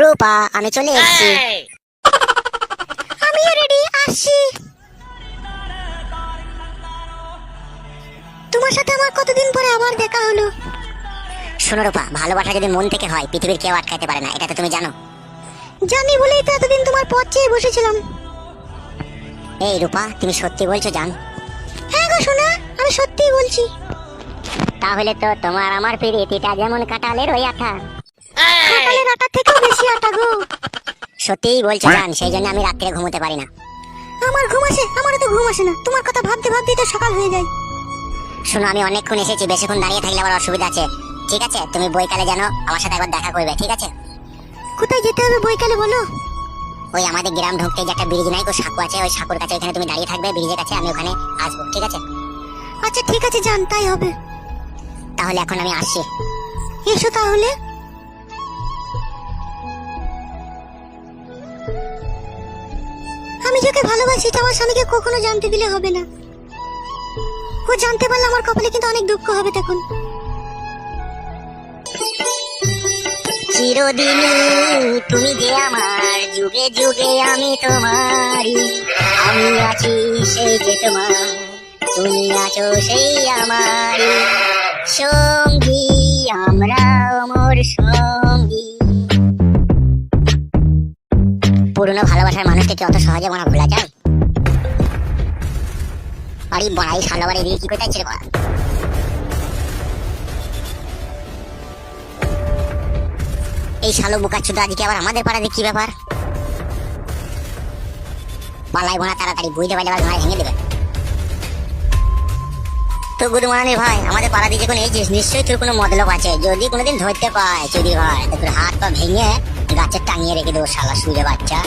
রূপা আমি চলে এসেছি। আমিও রেডি আসছি। তোমার সাথে আমার কতদিন পরে আবার দেখা হলো? শোনো রূপা ভালোবাসা যদি মন থেকে হয় পৃথিবীর কেউ আটকাইতে পারে না এটা তো তুমি জানো। জানি বলেই তো এতদিন তোমার পথ চেয়ে বসেছিলাম। এই রূপা তুমি সত্যি বলছো জান। হ্যাঁ গো শোনা আমি সত্যিই বলছি। তাহলে তো তোমার আমার প্রীতিটা যেমন কাটালের ওই আঠা। কাটালের আটা থেকেও বেশি আটা গো। সত্যিই বলছো জান সেই জন্য আমি রাত্রে ঘুমোতে পারি না। আমার ঘুম আসে আমারও তো ঘুম আসে না। তোমার কথা ভাবতে ভাবতে তো সকাল হয়ে যায়। শোনো আমি অনেকক্ষণ এসেছি বেশিক্ষণ দাঁড়িয়ে থাকলে আবার অসুবিধা আছে। ঠিক আছে তুমি বইকালে জানো আমার সাথে একবার দেখা করবে ঠিক আছে? কোথায় যেতে হবে বইকালে বলো? ওই আমাদের গ্রাম ঢুকতে যে একটা ব্রিজ নাই সাঁকু আছে ওই সাঁকুর কাছে ওখানে তুমি দাঁড়িয়ে থাকবে ব্রিজের কাছে আমি ওখানে আসব ঠিক আছে? আচ্ছা ঠিক আছে যান তাই হবে। তাহলে এখন আমি আসি এসো তাহলে। আমি যাকে ভালোবাসি এটা আমার স্বামীকে কখনো জানতে দিলে হবে না। ও জানতে পারলে আমার কপালে কিন্তু অনেক দুঃখ হবে তখন। চিরদিনই তুমি যে আমার, যুগে যুগে আমি তোমারই। আমি আছি সেই যে তোমার, তুমি আছো সেই আমারই। সঙ্গী আমরা অমর সঙ্গী। পুরনো ভালোবাসার মানুষকে কি অত সহজে মনে ভোলা যায়? আরে বড়াই শালা বাড়ি দিয়ে কি কোথায় ছিল বড়া এই শালো ছোট আজকে আবার আমাদের পাড়াতে কি ব্যাপার? পালাই বোনা তাড়াতাড়ি বুঝতে পারলে আবার ঘরে ভেঙে দেবে। তো গুড মর্নিং ভাই। আমাদের পাড়া দিকে যখন এইছিস নিশ্চয়ই তোর কোনো মতলব আছে। যদি কোনোদিন ধরতে পায় চুরি ভাই তো তোর হাত পা ভেঙে গাছে টাঙিয়ে রেখে দেবো শালা সুজে বাচ্চা।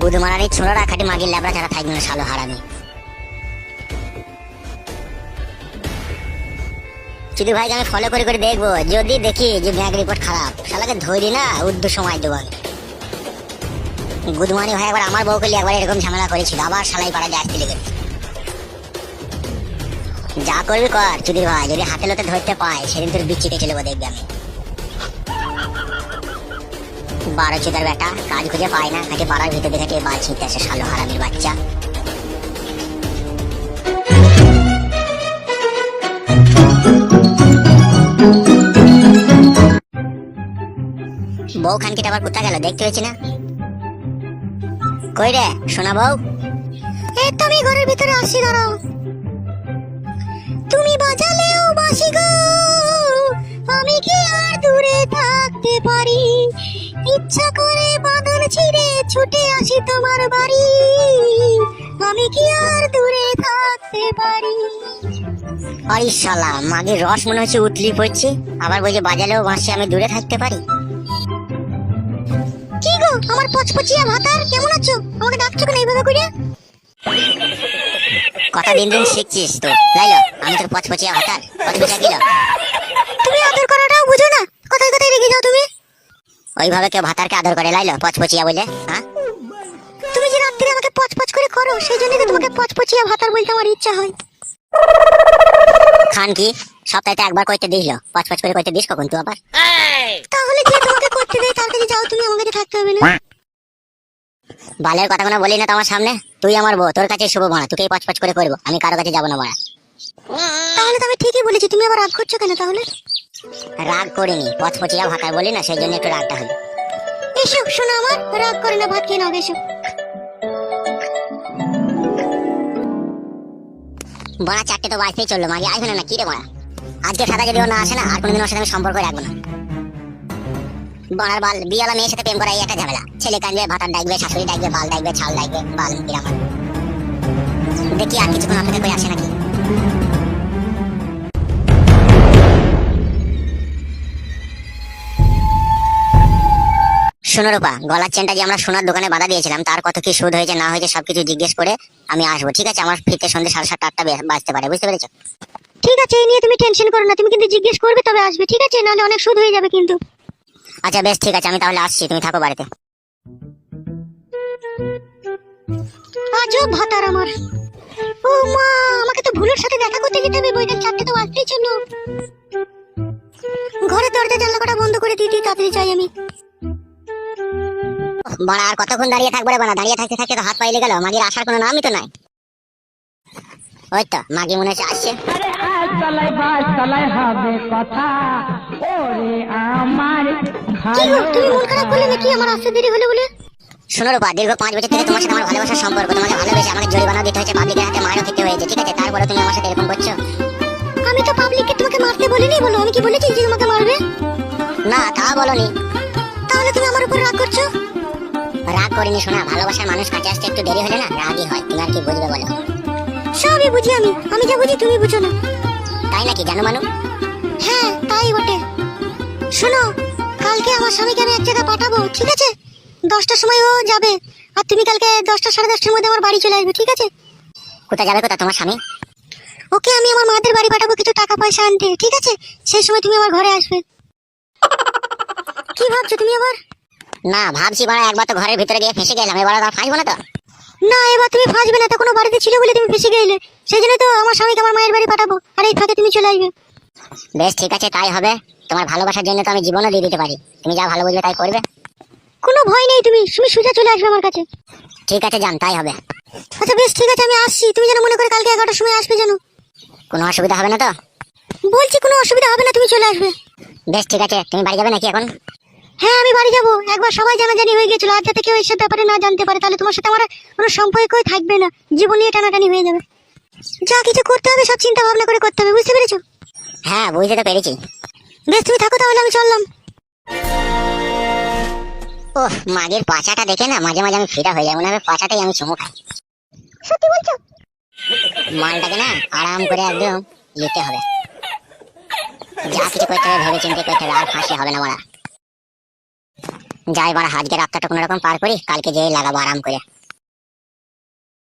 গুদ মারানি ছোড়া খাটি মাগির ল্যাবড়া ছাড়া থাকবে না শালো হারামি। চুদি ভাইকে আমি ফলো করে করে দেখব। যদি দেখি যে ব্যাংক রিপোর্ট খারাপ, শালাকে ধরি না উর্ধ সময় দেবো আমি। গুদমানি ভাই, একবার আমার বউকে একবার এরকম ঝামেলা করেছিল। আবার শালাই পাড়ায় আসতে লেগে যা করবি কর, চুদির ভাই, যদি হাতে লোতে ধরতে পায়, সেদিন তোর বিচ্ছিতে চলে যাব দেখবি আমি। বারো চিতার বেটা, কাজ খুঁজে পায় না খাটি পাড়ার ভিতরে দেখে বাল ছিঁড়তে আসে শালো হারামির বাচ্চা। বউ খানকিটা আবার কোথা গেল, দেখতে পেয়েছি না? কই রে, সোনা বউ? এই তো আমি ঘরের ভিতরে আসি, দাঁড়াও। তুমি বাজালেও বাসি গো। আমি কি আর দূরে থাকতে পারি? ইচ্ছা করে বাঁধন ছিঁড়ে ছুটে আসি তোমার বাড়ি। আমি কি আর দূরে থাকতে পারি? আরে শালা মাগে রস মনে হচ্ছে উতলি পড়ছে। আবার বলছে বাজালেও বাঁশি আমি দূরে থাকতে পারি। কি গো আমার পচপচিয়া ভাতার কেমন আছো? আমাকে ডাকছো কেন এইভাবে করে কথা দিন দিন শিখছিস তো লাইলো আমি তোর পচপচিয়া ভাতার পচপচিয়া দিল তুমি আদর করাটাও বুঝো না। কোথায় কোথায় রেখে যাও তুমি? ওইভাবে কেউ ভাতারকে আদর করে লাইলো? পচপচিয়া বলে হ্যাঁ? তুমি যে রাত্রে আমাকে পচপচ করে করো সেই জন্যই তো তোমাকে পচপচিয়া ভাতার বলতে আমার ইচ্ছা হয়। খান কি? সপ্তাহে একবার কইতে দিল। পচপচ করে কইতে দিস কখন তুই আবার? তাহলে যে তোমাকে করতে দেয়? তার কাছে যাও তুমি আমার কাছে থাকতে হবে না। বালের কথা কোনো বলি না তো আমার সামনে। তুই আমার বউ তোর কাছে শুভ বানা তোকেই পচপচ করে করব আমি কারও কাছে যাব না বাড়া। তাহলে তো আমি ঠিকই বলেছি তুমি আবার রাগ করছ কেন তাহলে? রাগ করিনি পচপচিয়া ভাতার বলি না সেই জন্য একটু রাগটা হলো। এসো শোনো আমার রাগ করে না ভাত খেয়ে নাও এসো। বড়া চারটে তো বাজতেই চলল মাগে আসবে না কি রে বড়া? আজকে সাদা যদি ও না আসে না আর কোনোদিন ওর সাথে আমি সম্পর্ক রাখব না। বড়ার বাল বিয়ালা মেয়ের সাথে প্রেম করা এই একটা ঝামেলা। ছেলে কাঁদবে, ভাতার ডাকবে, শাশুড়ি ডাকবে, বাল ডাকবে, ছাল ডাকবে, বাল বিরামান দেখি আর কিছুক্ষণ অপেক্ষা করে আসে নাকি। শোনো রূপা, গলার চেনটা যে আমরা সোনার দোকানে বাধা দিয়েছিলাম, তার কত কি সুদ হয়েছে, না হয়েছে, সবকিছু জিজ্ঞেস করে আমি আসব, ঠিক আছে? আমার ফিরতে সন্ধ্যে সাড়ে সাতটা, আটটা বাজতে পারে, বুঝতে পেরেছ? ঠিক আছে, এই নিয়ে তুমি টেনশন করো না, তুমি কিন্তু জিজ্ঞেস করবে, তবে আসবে, ঠিক আছে? নাহলে অনেক সুদ হয়ে যাবে কিন্তু। আচ্ছা বেশ, ঠিক আছে, আমি তাহলে আসছি, তুমি থাকো বাড়িতে। আজও ভাতার আমার। ও মা, আমাকে তো ভুলের সাথে দেখা করতে যেতে হবে, বইটা চারটে তো বাজতেই ছিল ঘরের দরজা জানলা কটা বন্ধ করে দিতে তাড়াতাড়ি চাই আমি। বাড়া, আর কতক্ষণ দাঁড়িয়ে থাকব রে বাড়া? দাঁড়িয়ে থাকতে থাকতে তো হাত পাইলে গেল, মাগির আসার কোনো নামই তো নাই। ওই তো, মাগি মনে হচ্ছে আসছে। কথা। ওরে আমার তুমি মন খারাপ করলে নাকি আমার আসতে দেরি হলো বলে। শোনো রূপা দীর্ঘ পাঁচ বছর থেকে তোমার সাথে আমার ভালোবাসার সম্পর্ক তোমাকে ভালোবেসে আমাকে জরিমানা দিতে হয়েছে পাবলিকের হাতে মারও খেতে হয়েছে ঠিক আছে? তারপরে তুমি আমার সাথে এরকম করছ? আমি তো পাবলিককে তোমাকে মারতে বলিনি বলো আমি কি বলেছি যে তোমাকে মারবে? না তা বলনি। তাহলে তুমি আমার উপর রাগ করছ? রাগ করিনি শোনা ভালোবাসার মানুষ কাছে আসতে একটু দেরি হলে না রাগই হয় তুমি আর কি বুঝবে বলো? সবই বুঝি আমি আমি যা বুঝি তুমি বুঝো না। তাই নাকি জানো মানু? হ্যাঁ তাই বটে। শোনো কালকে আমার স্বামীকে আমি এক জায়গায় পাঠাবো ঠিক আছে? দশটার সময় ও যাবে। আর তুমি কালকে দশটা সাড়ে দশটার মধ্যে আমার বাড়ি চলে আসবে ঠিক আছে? কোথায় যাবে কোথায় তোমার স্বামী? ওকে আমি আমার মাদের বাড়ি পাঠাবো কিছু টাকা পয়সা আনতে ঠিক আছে? সেই সময় তুমি আমার ঘরে আসবে। কি ভাবছ তুমি আবার? না ভাবছি বাড়া একবার তো ঘরের ভিতরে গিয়ে ফেসে গেলাম এবার আর ফাঁসবো না তো? না এবার তুমি ফাঁসবে না তো কোনো বাড়িতে ছিল বলে তুমি ফেসে গেলে। সেই জন্য তো আমার স্বামীকে আমার মায়ের বাড়ি পাঠাবো আর এই ফাঁকে তুমি চলে আসবে। বেশ ঠিক আছে তাই হবে। তোমার ভালোবাসার জন্য তো আমি জীবনও দিয়ে দিতে পারি। তুমি যা ভালো বুঝবে তাই করবে। কোনো ভয় নেই তুমি তুমি সোজা চলে আসবে আমার কাছে। ঠিক আছে যান তাই হবে। আচ্ছা বেশ ঠিক আছে আমি আসছি। তুমি যেন মনে করে কালকে এগারোটার সময় আসবে জানো কোনো অসুবিধা হবে না তো? বলছি কোনো অসুবিধা হবে না তুমি চলে আসবে। বেশ ঠিক আছে তুমি বাড়ি যাবে নাকি এখন? হ্যাঁ আমি বাড়ি যাব। একবার সবাই জানাজানি হয়ে গেছিল আজ যাতে কেউ এসব ব্যাপারে না জানতে পারে তাহলে তোমার সাথে আমার কোনো সম্পর্কই থাকবে না। জীবন নিয়ে টানাটানি হয়ে যাবে। যা কিছু করতে হবে সব চিন্তা ভাবনা করে করতে হবে। বুঝতে পেরেছ? হ্যাঁ বুঝতে তো পেরেছি। বেশ তুমি থাকো তাহলে আমি চললাম। ওহ মাগের পাছাটা দেখে না মাঝে মাঝে আমি ফিরা হয়ে যায় মনে হবে পাছাটাই আমি চুমু খাই। সত্যি বলছো? মালটাকে না আরাম করে একদম নিতে হবে। যা কিছু করতে হবে ভেবে চিন্তে করতে হবে আর ফাঁসি হবে না মারা। যাই বাড়া আজকের রাতটা কোনো রকম পার করি কালকে যেয়ে লাগাবো আরাম করে।